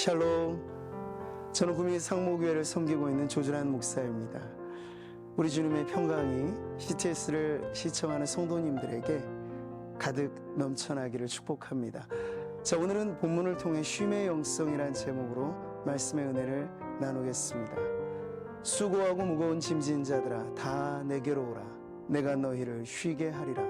샬롬. 저는 구미 상모교회를 섬기고 있는 조준한 목사입니다. 우리 주님의 평강이 CTS를 시청하는 성도님들에게 가득 넘쳐나기를 축복합니다. 자, 오늘은 본문을 통해 쉼의 영성이란 제목으로 말씀의 은혜를 나누겠습니다. 수고하고 무거운 짐진 자들아 다 내게로 오라. 내가 너희를 쉬게 하리라.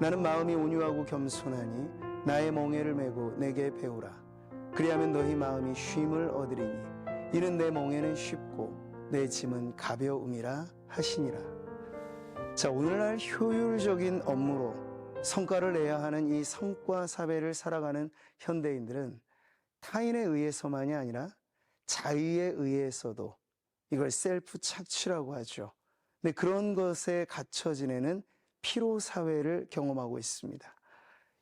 나는 마음이 온유하고 겸손하니 나의 멍에를 메고 내게 배우라. 그리하면 너희 마음이 쉼을 얻으리니 이는 내 멍에는 쉽고 내 짐은 가벼움이라 하시니라. 자, 오늘날 효율적인 업무로 성과를 내야 하는 이 성과 사회를 살아가는 현대인들은 타인에 의해서만이 아니라 자의에 의해서도 이걸 셀프 착취라고 하죠. 근데 그런 것에 갇혀 지내는 피로 사회를 경험하고 있습니다.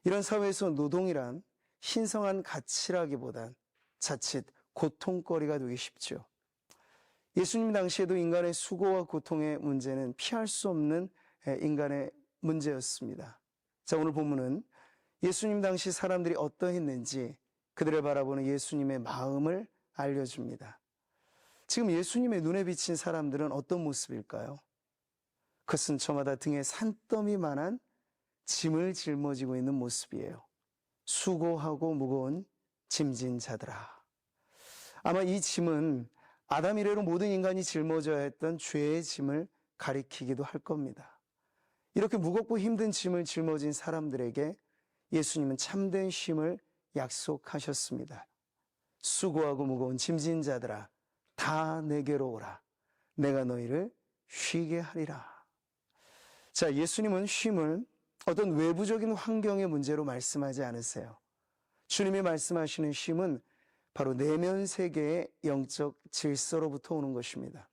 이런 사회에서 노동이란 신성한 가치라기보단 자칫 고통거리가 되기 쉽죠. 예수님 당시에도 인간의 수고와 고통의 문제는 피할 수 없는 인간의 문제였습니다. 자, 오늘 본문은 예수님 당시 사람들이 어떠했는지 그들을 바라보는 예수님의 마음을 알려줍니다. 지금 예수님의 눈에 비친 사람들은 어떤 모습일까요? 그것은 저마다 등에 산더미만한 짐을 짊어지고 있는 모습이에요. 수고하고 무거운 짐진 자들아. 아마 이 짐은 아담 이래로 모든 인간이 짊어져야 했던 죄의 짐을 가리키기도 할 겁니다. 이렇게 무겁고 힘든 짐을 짊어진 사람들에게 예수님은 참된 쉼을 약속하셨습니다. 수고하고 무거운 짐진 자들아, 다 내게로 오라. 내가 너희를 쉬게 하리라. 자, 예수님은 쉼을 어떤 외부적인 환경의 문제로 말씀하지 않으세요. 주님이 말씀하시는 쉼은 바로 내면 세계의 영적 질서로부터 오는 것입니다.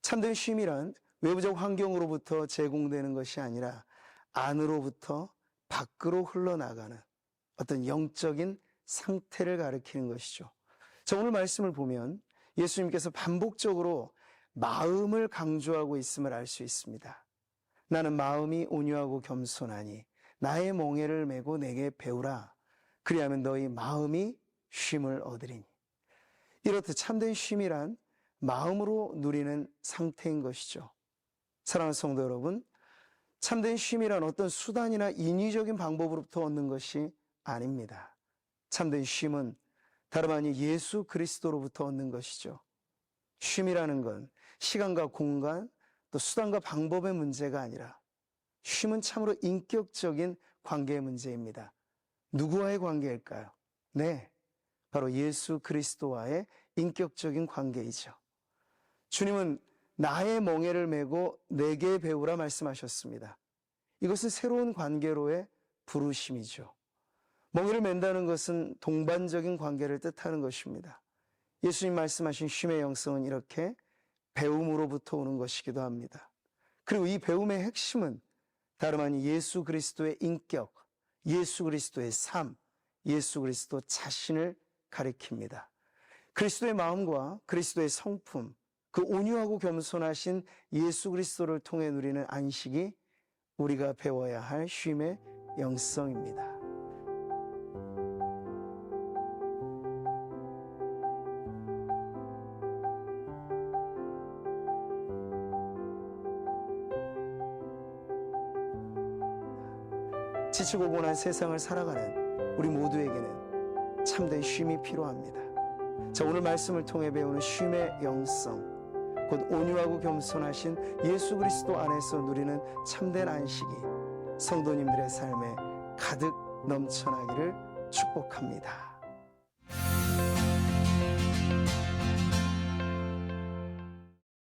참된 쉼이란 외부적 환경으로부터 제공되는 것이 아니라 안으로부터 밖으로 흘러나가는 어떤 영적인 상태를 가리키는 것이죠. 자, 오늘 말씀을 보면 예수님께서 반복적으로 마음을 강조하고 있음을 알 수 있습니다. 나는 마음이 온유하고 겸손하니 나의 멍에를 메고 내게 배우라. 그리하면 너희 마음이 쉼을 얻으리니. 이렇듯 참된 쉼이란 마음으로 누리는 상태인 것이죠. 사랑하는 성도 여러분, 참된 쉼이란 어떤 수단이나 인위적인 방법으로부터 얻는 것이 아닙니다. 참된 쉼은 다름 아닌 예수 그리스도로부터 얻는 것이죠. 쉼이라는 건 시간과 공간, 또 수단과 방법의 문제가 아니라 쉼은 참으로 인격적인 관계의 문제입니다. 누구와의 관계일까요? 네. 바로 예수 그리스도와의 인격적인 관계이죠. 주님은 나의 멍에를 메고 내게 배우라 말씀하셨습니다. 이것은 새로운 관계로의 부르심이죠. 멍에를 맨다는 것은 동반적인 관계를 뜻하는 것입니다. 예수님 말씀하신 쉼의 영성은 이렇게 배움으로부터 오는 것이기도 합니다. 그리고 이 배움의 핵심은 다름 아닌 예수 그리스도의 인격, 예수 그리스도의 삶, 예수 그리스도 자신을 가리킵니다. 그리스도의 마음과 그리스도의 성품, 그 온유하고 겸손하신 예수 그리스도를 통해 누리는 안식이 우리가 배워야 할 쉼의 영성입니다. 지치고 고난 세상을 살아가는 우리 모두에게는 참된 쉼이 필요합니다. 자, 오늘 말씀을 통해 배우는 쉼의 영성, 곧 온유하고 겸손하신 예수 그리스도 안에서 누리는 참된 안식이 성도님들의 삶에 가득 넘쳐나기를 축복합니다.